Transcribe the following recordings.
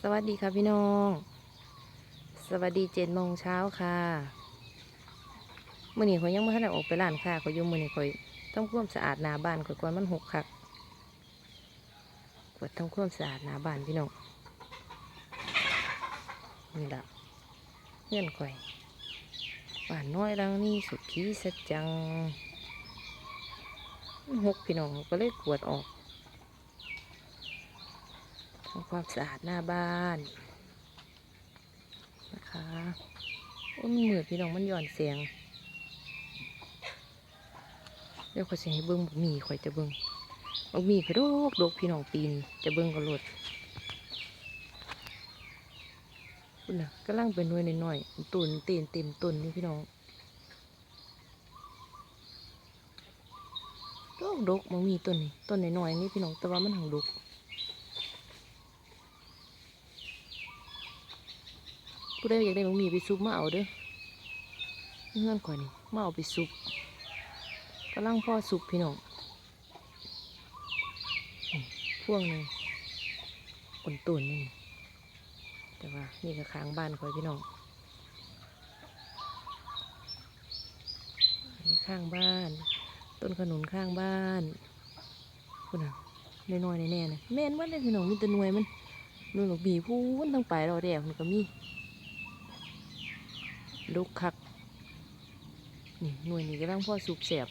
สวัสดีค่ะพี่น้อง สวัสดีเจ็ดโมงเช้าค่ะมื่อนี้ข่อยยังไม่ทันได้ออกไปร้านค่ะข่อยอยู่มื่อนี้ข่อยต้องควมสะอาดหน้าบ้านข่อยก่อนมันหกคักกวดทำควมสะอาดหน้าบ้านพี่น้องนี่ละเงื่อนข่อยบ้านน้อยรังนี่สุดขี้สัจจังหกพี่น้องก็เลยกวดออก ทำความสะอาดหน้าบ้านนะคะโอ้มันมืดพี่น้องมันหย่อนเสียง เดี๋ยวข่อยจะให้เบิ้งบะหมี่ข่อยจะเบิ้งบะหมี่ข่อยดกดกพี่น้องปีนจะเบิ้งก็ลดคุณน่ะกำลังเป็นหน่วยหน้อยๆตุนเต็มเต็มต้นนี่พี่น้องดกดกบะหมี่ต้นนี้ต้นหน้อยๆนี่พี่น้องแต่ว่ามันหังดก ผู้ใดอยากได้หมูหมีไปซุปมาเอาเด้อเงื่อนข่อยนี่มาเอาไปซุปกำลังพ่อซุปพี่น้องพ่วงหนึ่งกนตุ่นนี่แต่ว่านี่ก็ค้างบ้านข่อยพี่น้องนี่ข้างบ้าน ต้นขนุนข้างบ้านคุณน่ะน้อยๆแน่ๆนะแม่นว่าเลยพี่น้องมีแต่หน่วยมันหน่วยหลกบีพูนทั้งไปเราแดกมันก็มี ลูกคัก นี่หน่วยนี้กำลังพ่อซุปแสบ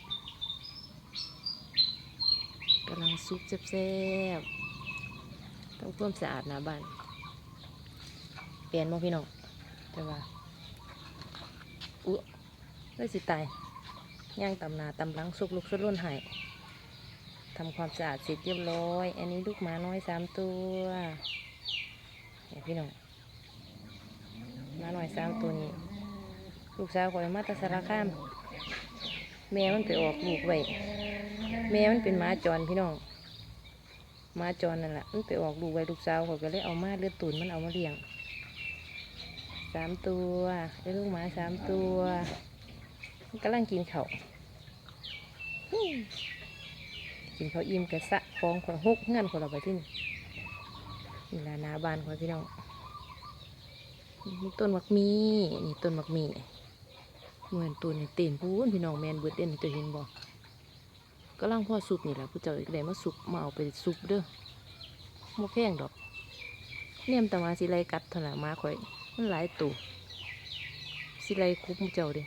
กำลังซุปแซ่บๆต้องเพิ่มสะอาดนะบ้าน เปลี่ยนมาพี่น้องแต่ว่าอุ๊เลยสิตายย่างตำนาตำลังสุกลูกสุดล้นหายทำความสะอาดเสร็จเรียบร้อย อันนี้ลูกหมาน้อยสามตัวเนี่ยพี่น้องหมาน้อยสามตัวนี้ ลูกสาวข่อยมาตาสารคาม แม่มันไปออกลูกไว้แม่มันเป็นหมาจรพี่น้องหมาจรนั่นแหละมันไปออกลูกไว้ลูกสาวข่อยก็เลยเอามาเลือดตุนมันเอามาเลี้ยงสามตัวได้ลูกหมาสามตัวมันกำลังกินเขาวกินเขาวอิ่มกระสะฟองคนหกเงื่อนคนเราไปที่นี่นี่ละหนาบ้านของพี่น้องนี่ต้นมักมีนี่ต้นมักมี เหมือนตัวนี่เต็มพูนพี่น้องแมนเบิดเด่นจะเห็นบ่ก็ล่างพ่อซุปนี่แหละผู้เจ้าได้มาซุปมาเอาไปซุปเด้อโมแพงดอกเนี่ยมนแตมาสิไลกัดถนะมาข่อย มันหลายตัวสิไลคุบผู้เจ้าเด้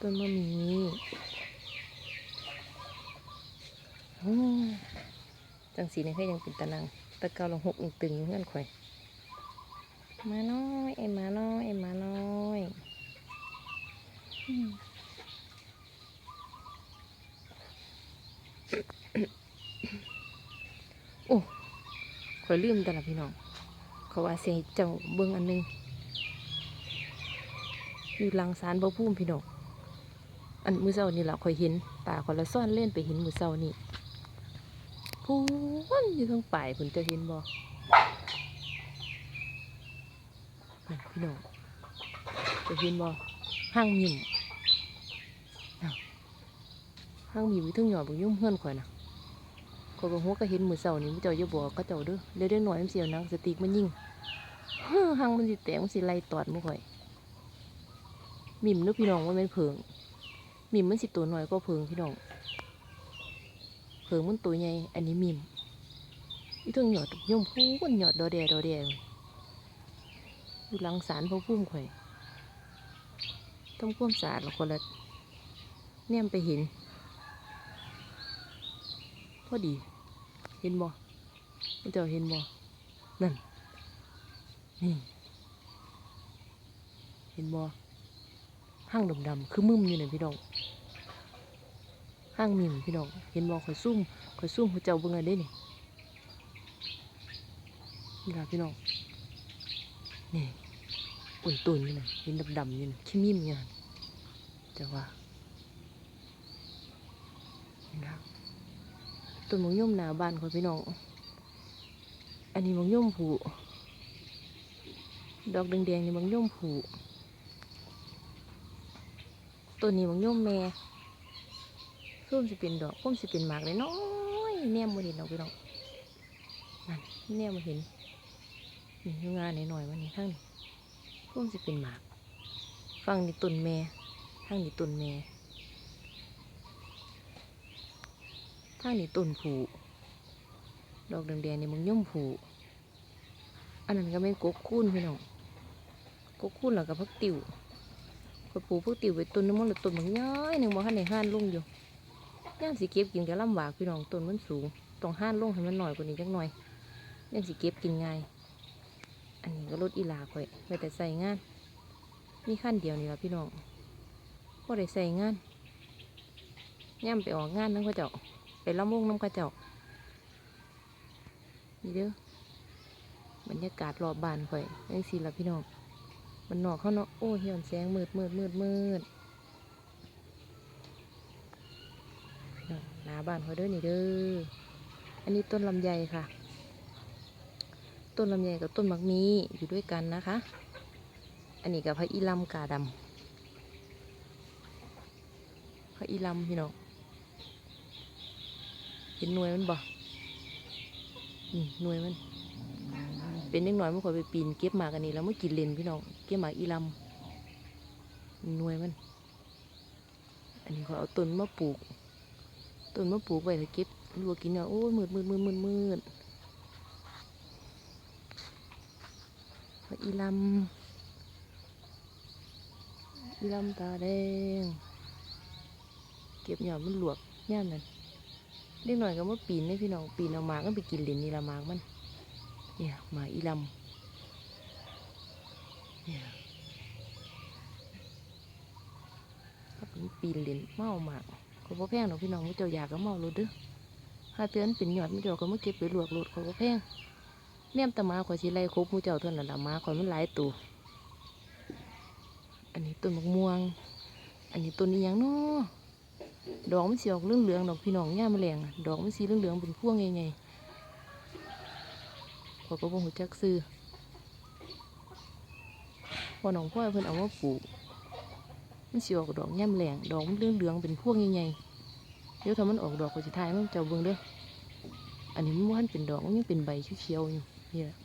ต้นมะมีจังสีนี่คือยังเป็นตะนังตะเกาลงหกอีกตึงเงื่อนข่อย มาน้อยเอ็มมาน้อยเอ็มมาน้อยโอ้ขอยลืมแต่ละพี่น้อง เขาว่าเสียเจ้าเบิ้งอันหนึง อยู่หลังสารบ่พุ่มพี่น้อง อันมือเช้านี่แหละข่อยเห็นตาข่อยละซ่อนเล่นไปเห็นมือเช้านี่พูนอยู่ทางป่ายเพิ่นจะเห็นบ่ นั่น พี่น้องจะเห็นบ่ห้างมิมน่ะห้างมิมวิทึงหยอดบุยุ่งเพื่อนข่อยนะข่อยบอกหัวก็เห็นมือเสานี่มันเจ้าอย่าบอกก็เจ้าเด้อเดี๋ยวเด็กหน่อยมันเสียวหนังสติกมันยิ่งห้างมันสิแตกมันสิไล่ตอดมุข่อยมิมนึกพี่น้องว่าม่นเพิงมิมมันสิตัวหน่อยก็เพิงพี่น้องเพิงมันตัวใหญ่อันนี้มิมวิทึงหยอดยุ่งพูนหยอดดอแดดอแด อยู่หลังสารพระพุ่มข่อย ต้องความสะอาดละคนละแนมไปเห็น พอดี เห็นบ่มันจะเห็นบ่นั่น นี่ เห็นบ่ห้างดำๆคือมึมอยู่เนี่ยพี่น้องห้างมิมพี่น้อง เห็นบ่ข่อยซุ่มข่อยซุ่มหัวเจ้าเบิ่งอะไรนี่นี่ล่ะพี่น้องนี่ ปุ่นตุนนี่นะเห็นดำๆนี่นะขี้มิมเนี่ยแต่ว่านะต้นมะย่อมหนาบ้านของพี่น้อง อันนี้มะย่อมผู ดอกแดงๆนี่มะย่อมผูต้นนี้มะย่อมแม่ส้มสิเป็นดอกส้มสิเป็นหมากเลยน้อยแนมมาเห็นเราพี่น้องนั่นแนมมาเห็นนี่งานหน่อยๆวันนี้ทั้งนี้ พวกจะเป็นหมาก ฟังนี่ต้นแม่ทั้งนี่ต้นแม่ทั้งนี่ต้นผูดอกแดงๆนี่มึงย่อมผูอันนั้นก็ไม่นกกคูนพี่น้องกกคูนแล้วก็พักติวพอปลูกพักติวไปต้นน้ำมันหรือต้นบางย้อยหนึ่งบ่ทันในห้านลุงอยู่ย่างสิเก็บกินก็ลำบากพี่น้องต้นมันสูงต้องห้านลุงให้มันหน่อยกว่านี้จักหน่อยย่างสิเก็บกินง่าย อันนี้ก็รถอีลาข่อยไปแต่ใส่งาน มีขั้นเดียวนี่ละพี่น้องพอได้ใส่งานย่ำไปออกงานน้ำกระเจ้าไปลำวงน้ำกระเจ้านี่เด้อบรรยากาศรอบบานข่อยยังสิละพี่น้องมันหนอกเขาเนาะโอ้เหี่ยนแสงมืดมืดมืดมืดพี่น้องหน้าบ้านข่อยเด้อนี่เด้ออันนี้ต้นลำไยค่ะ ต้นลำไยกับต้นมักมีอยู่ด้วยกันนะคะ อันนี้กับพระอีลำกาดำพระอีลำพี่น้องเห็นหน่วยมันบ่นี่หน่วยมัน เป็นเล็กน้อยมันขอยไปปีนเก็บหมากอันนี้แล้วมันกินเลนพี่น้องเก็บหมากอีลำนี่หน่วยมัน อันนี้เขาเอาต้นมาปลูกต้นมาปลูกไว้ถ้าเก็บลวกินเนาะโอ้ยมืดมืดมืดมืดมืดพระ อีลำอีลำตาแดง เก็บหยอดมันหลวกย่ามนั่นเล็กหน่อยก็มาปีนนี่พี่น้องปีนเอามาก็ไปกินเหรนนี่ละมากมัน เนี่ยหมาอีลำเนี่ยถ้าเป็นปีนเหรนเมาหมากเขาบ่แพงหรอกพี่น้องมุเจ้าอยากก็เมาลดเด้อถ้าเตือนเป็นหยอดมุเจ้าก็มาเก็บไปหลวกโลดเขาบ่แพง เนี่ยมตะมาข่อยสิไล่ครบมุเจ้าเท่านั้นละหมาข่อยมันหลายตัวอันนี้ต้นมะม่วง อันนี้ต้นนี้ยังเนาะดอกมันสีออกเหลืองๆดอกพี่น้องย่ามแมลงดอกมันสีเหลืองๆเป็นพวงใหญ่ๆขอยก็บ่หูจักซื้อพอน้องพ่อเพิ่นเอามาปลูกมันสีออกดอกย่ามแมลงดอกมันเหลืองเป็นพวงใหญ่ๆเดี๋ยวถ้ามันออกดอกก็สิทายมันเจ้าเบิ่งเด้ออันนี้มันบ่ทันเป็นดอกมันยังเป็นใบเขียวๆอยู่ นี่แหละ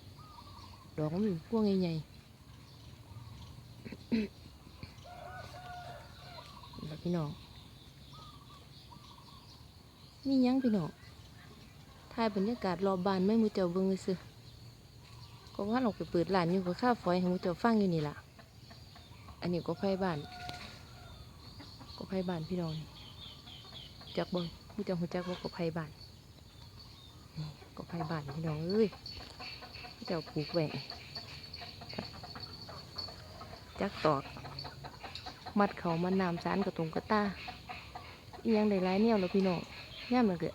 ดอกมันพวงใหญ่ๆแล้วพี่น้องนี่ยังพี่น้องถ่ายบรรยากาศรอบบานไม่มูเจ้าเบิ่งเลยซื้อก็ว่าเราไปเปิดร้านอยู่กับข้าวฝอยให้มูเจ้าฟังอยู่นี่ล่ะ อันนี้ก็ไฟบ้าน ก็ไฟบ้านพี่น้องจักบ่มูเจ้าหูจักว่ก็ไฟบ้านก็ไฟบ้านพี่น้องเอ้ย เจ้าปลูกแหวะจักตอก มัดเขามันน้ำสารกระตรงกระตาอียังได้หลายแนวแล้วพี่น้องย่ามมันก็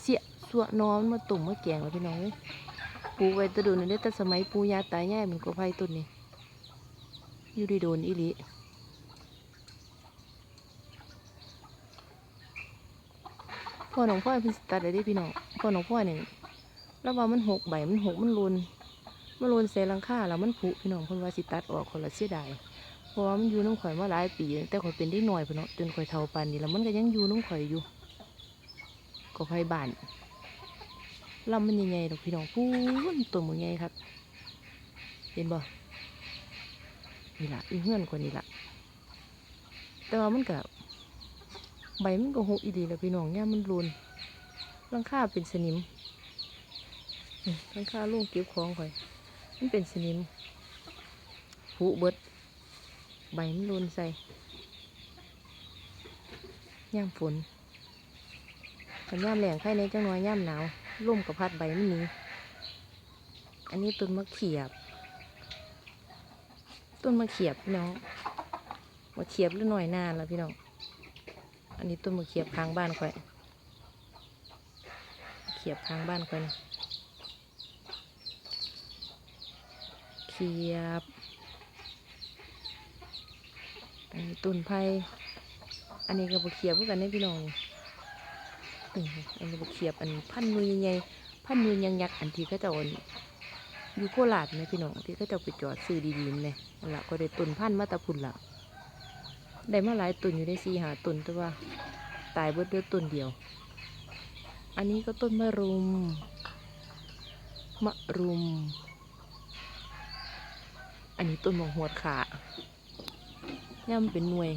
เสียสวนอนมาตุ่มมาแกงแล้วพี่น้องเอ้ยปูไว้ตะโดนนี่แต่สมัยปูยาตายายมันก็ไผ่ต้นนี้อยู่ด้โดนอีหลีพ่อหนองพ่อเพิ่นสิตัดได้ด้พี่น้องพ่อหนองพ่อเนี่ยแล้วว่ามันหกใบมันหกมันรุน มันรุนใส่หลังคาแล้วมันผุพี่น้องเพิ่นว่าสิตัดออกคนละเสียดายเพราะว่ามันอยู่น้ำข่อยมาหลายปี แต่ข่อยเป็นเด็กน้อยพุ่นเนาะจนข่อยเท่าปานนี้แล้วมันก็ยังอยู่น้ำข่อยอยู่ก็ไฟบ้านลำมันใหญ่ๆดอกพี่น้องพูนตัวมันใหญ่ครับเห็นบ่นี่ละอีเฮื่อนกว่านี้ละแต่ว่ามันก็ใบมันก็หกอีดีแล้วพี่น้องเนี่ยมันรุนลังคาเป็นสนิมลังคาลุงเก็บของข่อย มันเป็นสนิมผุเบิด ใบมันรุนใส่ย่ามฝนกันย่ามแหลงไข่ในจังน้อยย่ามหนาวร่มกับพัดใบมันนี้ อันนี้ต้นมะเขียบ ต้นมะเขียบพี่น้องมะเขียบหรือหน่อยน้าแล้วพี่น้อง อันนี้ต้นมะเขียบข้างบ้านค่อย เขียบข้างบ้านค่อยนะ เขียบอันนี้ต้นไผ่อันนี้ก็บกเขียบกันได้พี่น้องอันนี้บกเขียบอันพันมือใหญ่พันมือยังยักษ์อันที่เขาเจะเอาอยู่โคราชไหมพี่น้องที่เขาเจะไปจอดซื้อดีๆเนี่ยนั่นละก็ได้ต้นพันธุ์มาตะพุ่นละได้มาหลายต้นอยู่ได้สี่หาต้นแต่ว่าตายเบิดเดือต้นเดียว อันนี้ก็ต้นมะรุมมะรุม อันนี้ต้นมะหวดขาย่ำเป็นหน่วย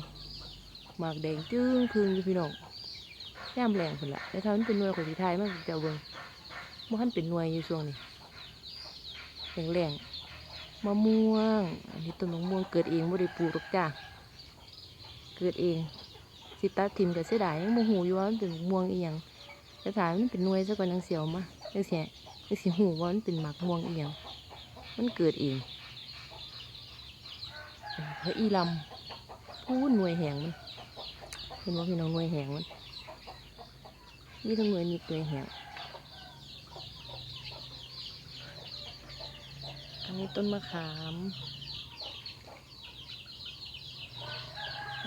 หมากแดงจึ้งพึงอยู่พี่น้องย่ำแรงคนละแต่ถ้ามันเป็นหน่วยของสีไทยมันจะเอาเบิ่งมันคันเป็นหน่วยอยู่ช่วงนี้แรงแรงมะม่วง อันนี้ต้นมะม่วงเกิดเองไม่ได้ปลูกหรอกจ้าเกิดเอง สิตัดทิมกับเสียดายยังโมโหอยู่ว่ามันเป็นม่วงอีหยังแต่ถามมันเป็นหน่วยซะก่อนยังเสียวมายังเสียยังสิหูว่ามันเป็นหมากม่วงอีหยังมันเกิดเอง เฮ้ยอีลำพูดหน่วยแหงมันเห็นว่าพี่น้องหน่วยแหงมันมีทั้งหน่วยนิดหน่วยแหงอันนี้ต้นมะขาม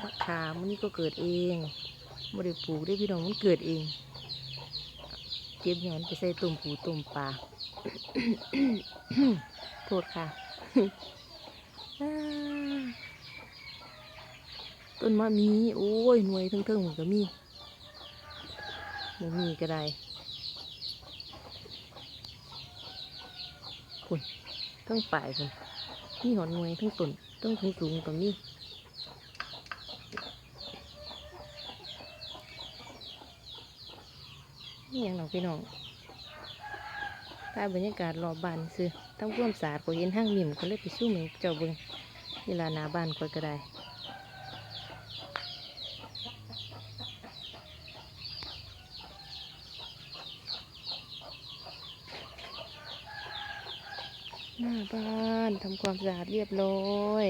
มะขามมันนี่ก็เกิดเองไม่ได้ปลูกได้พี่น้องมันเกิดเอง เก็บหยอนไปใส่ตุ่มปูตุ่มปลาโทษค่ะ อ่า ต้นมะมีโอ้ยหน่วยเทิงๆมันก็มีหมูมีก็ได้คุณต้องป่ายคุณมีหอนหน่วยทั้งต้นต้องทั้งสูงก็มีนี่อยังหนองพี่น้องใต้บรรยากาศรอบบ้านซื้อตั้งร่วมสาดก็เห็นห้างมิมก็เลยไปสู้เหมือนเจ้าเบิงเวลาหนาบ้านก็ก็ได้ หน้า บ้านทำความสะอาดเรียบร้อย